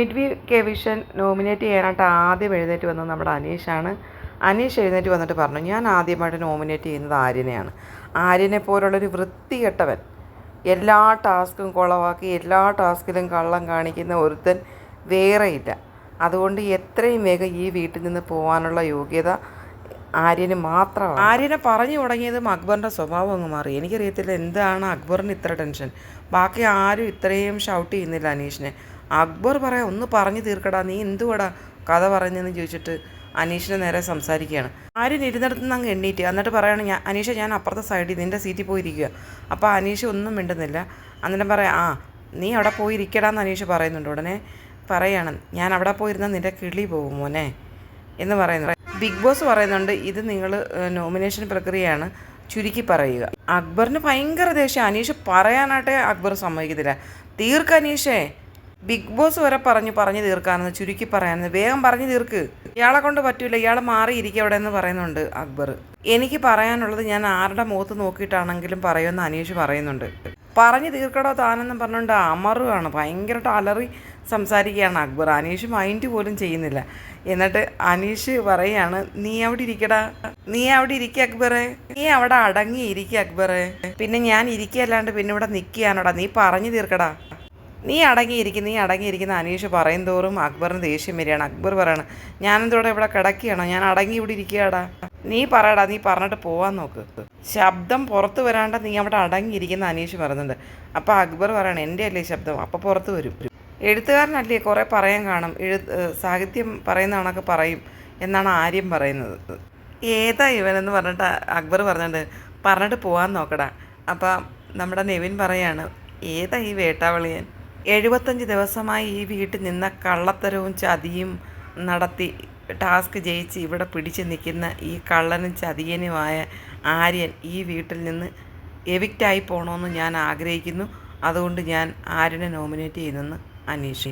Mid week eviction nominate ചെയ്യാനായിട്ട് ആദ്യം എഴുന്നേറ്റ് വന്നത് നമ്മുടെ അനീഷാണ്. അനീഷ് എഴുന്നേറ്റ് വന്നിട്ട് പറഞ്ഞു ഞാൻ ആദ്യമായിട്ട് നോമിനേറ്റ് ചെയ്യുന്നത് ആര്യനെയാണ്. ആര്യനെ പോലുള്ളൊരു വൃത്തികെട്ടവൻ എല്ലാ ടാസ്കും കുളവാക്കി എല്ലാ ടാസ്കിലും കള്ളം കാണിക്കുന്ന ഒരുത്തൻ വേറെയില്ല. അതുകൊണ്ട് എത്രയും വേഗം ഈ വീട്ടിൽ നിന്ന് പോകാനുള്ള യോഗ്യത ആര്യന് മാത്രമാണ്. ആര്യനെ പറഞ്ഞു തുടങ്ങിയതും അക്ബറിന്റെ സ്വഭാവം അങ്ങ് മാറി. എനിക്കറിയത്തില്ല എന്താണ് അക്ബറിന് ഇത്ര ടെൻഷൻ ബാക്കി ആരും ഇത്രയും ഷൗട്ട് ചെയ്യുന്നില്ല അനീഷിനെ. അക്ബർ പറയാം ഒന്ന് പറഞ്ഞു തീർക്കടാ നീ എന്തുവാടാ കഥ പറഞ്ഞെന്ന് ചോദിച്ചിട്ട് അനീഷിനെ നേരെ സംസാരിക്കുകയാണ്. ആര്യൻ ഇരുന്നിടത്ത് നിന്ന് അങ്ങ് എണ്ണീറ്റ്. എന്നിട്ട് പറയുകയാണ് ഞാൻ അനീഷ ഞാൻ അപ്പുറത്തെ സൈഡിൽ നിന്റെ സീറ്റിൽ പോയിരിക്കുക അപ്പോൾ അനീഷ് ഒന്നും മിണ്ടുന്നില്ല. അന്നേരം പറയാം ആ നീ അവിടെ പോയിരിക്കടാന്ന് അനീഷ് പറയുന്നുണ്ട്. ഉടനെ പറയാണ് ഞാൻ അവിടെ പോയിരുന്നാൽ നിന്റെ കിളി പോകും മോനെ എന്ന് പറയുന്നത് ബിഗ് ബോസ് പറയുന്നുണ്ട് ഇത് നിങ്ങൾ നോമിനേഷൻ പ്രക്രിയയാണ്. ചുരുക്കി പറയുക. അക്ബറിന് ഭയങ്കര ദേഷ്യം. അനീഷ് പറയാനായിട്ടേ അക്ബർ സമ്മതിക്കത്തില്ല. തീർക്ക് അനീഷേ ബിഗ് ബോസ് വരെ പറഞ്ഞു പറഞ്ഞു തീർക്കാനെന്ന് ചുരുക്കി പറയാമെന്ന് വേഗം പറഞ്ഞു തീർക്ക്. ഇയാളെ കൊണ്ട് പറ്റൂല ഇയാൾ മാറിയിരിക്കും അവിടെ എന്ന് പറയുന്നുണ്ട് അക്ബർ. എനിക്ക് പറയാനുള്ളത് ഞാൻ ആരുടെ മുഖത്ത് നോക്കിയിട്ടാണെങ്കിലും പറയുമെന്ന് അനീഷ് പറയുന്നുണ്ട്. പറഞ്ഞു തീർക്കടോ താനെന്നും പറഞ്ഞുകൊണ്ട് അമറുകയാണ് ഭയങ്കരമായിട്ട് അലറി സംസാരിക്കുകയാണ് അക്ബർ. അനീഷ് മൈൻഡ് പോലും ചെയ്യുന്നില്ല. എന്നിട്ട് അനീഷ് പറയാണ് നീ അവിടെ ഇരിക്കടാ. നീ അവിടെ ഇരിക്കുക അക്ബറെ. നീ അവിടെ അടങ്ങി ഇരിക്കുക അക്ബറെ. പിന്നെ ഞാൻ ഇരിക്കുകയല്ലാണ്ട് പിന്നെ ഇവിടെ നിൽക്കുകയാണോടാ? നീ പറഞ്ഞു തീർക്കടാ. നീ അടങ്ങിയിരിക്കുന്ന നീ അടങ്ങിയിരിക്കുന്ന അനീഷ് പറയും തോറും അക്ബറിന് ദേഷ്യം വരികയാണ്. അക്ബർ പറയാണ് ഞാനെന്തോടെ ഇവിടെ കിടക്കുകയാണോ? ഞാൻ അടങ്ങി ഇവിടെ ഇരിക്കുകയാടാ. നീ പറയടാ നീ പറഞ്ഞിട്ട് പോവാൻ നോക്ക്. ശബ്ദം പുറത്ത് വരാണ്ട നീ അവിടെ അടങ്ങിയിരിക്കുന്ന അനീഷ് പറയുന്നുണ്ട്. അപ്പോൾ അക്ബർ പറയണം എന്റെ അല്ലേ ശബ്ദം അപ്പോൾ പുറത്ത് വരും. എഴുത്തുകാരനല്ലേ കുറേ പറയാൻ കാണും എഴു സാഹിത്യം പറയുന്ന കണക്ക് പറയും എന്നാണ് ആര്യം പറയുന്നത്. ഏതാ ഇവനെന്ന് പറഞ്ഞിട്ട് അക്ബർ പറഞ്ഞിട്ട് പറഞ്ഞിട്ട് പോവാൻ നോക്കടാ. അപ്പം നമ്മുടെ നെവിൻ പറയാണ് ഏതാ ഈ വേട്ടാവളിയൻ? എഴുപത്തഞ്ച് ദിവസമായി ഈ വീട്ടിൽ നിന്ന കള്ളത്തരവും ചതിയും നടത്തി ടാസ്ക് ജയിച്ച് ഇവിടെ പിടിച്ചു നിൽക്കുന്ന ഈ കള്ളനും ചതിയനുമായ ആര്യൻ ഈ വീട്ടിൽ നിന്ന് എവിക്റ്റായി പോകണമെന്ന് ഞാൻ ആഗ്രഹിക്കുന്നു. അതുകൊണ്ട് ഞാൻ ആര്യനെ നോമിനേറ്റ് ചെയ്യുന്നെന്ന് അനീഷ്